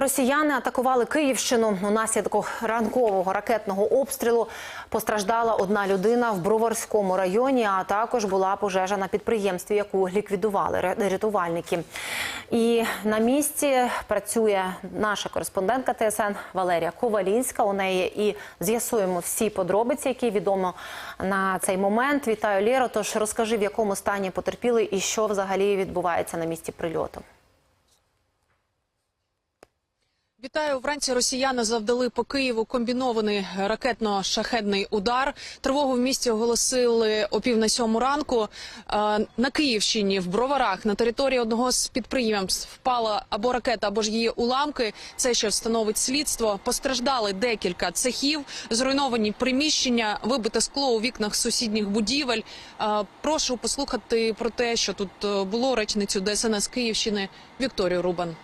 Росіяни атакували Київщину. Унаслідок ранкового ракетного обстрілу постраждала одна людина в Броварському районі. А також була пожежа на підприємстві, яку ліквідували рятувальники. І на місці працює наша кореспондентка ТСН Валерія Ковалінська. У неї і з'ясуємо всі подробиці, які відомо на цей момент. Вітаю Лєро. Тож розкажи, в якому стані потерпіли і що взагалі відбувається на місці прильоту. Вітаю вранці. Росіяни завдали по Києву комбінований ракетно-шахедний удар. Тривогу в місті оголосили о пів на сьому ранку. Е, На Київщині в Броварах на території одного з підприємств впала або ракета, або ж її уламки. Це ще встановить слідство. Постраждали декілька цехів, зруйновані приміщення, вибите скло у вікнах сусідніх будівель. Е, Прошу послухати про те, що тут е, було речницю ДСНС Київщини Вікторію Рубан.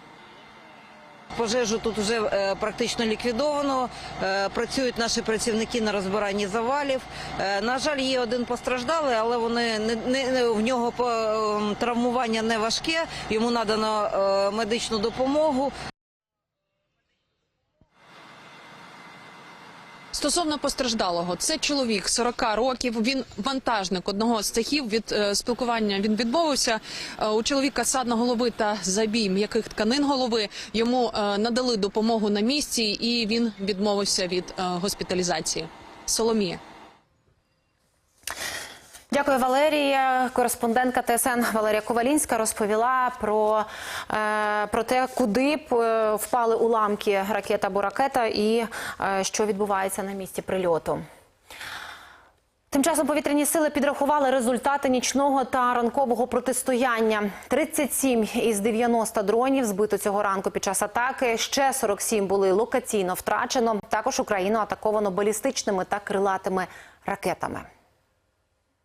Пожежу тут вже е, практично ліквідовано. Е, працюють наші працівники на розбиранні завалів. Е, на жаль, є один постраждалий, але вони не, не, в нього травмування не важке. Йому надано медичну допомогу. Стосовно постраждалого, це чоловік 40 років. Він вантажник одного з цехів. Від е, спілкування він відмовився. Е, у чоловіка садна голови та забій м'яких тканин голови. Йому е, надали допомогу на місці, і він відмовився від госпіталізації. Соломія. Дякую, Валерія. Кореспондентка ТСН Валерія Ковалінська розповіла про, е, про те, куди б, е, впали уламки ракета або ракета, і е, що відбувається на місці прильоту. Тим часом повітряні сили підрахували результати нічного та ранкового протистояння. 37 із 90 дронів збито цього ранку під час атаки. Ще 47 були локаційно втрачено. Також Україну атаковано балістичними та крилатими ракетами.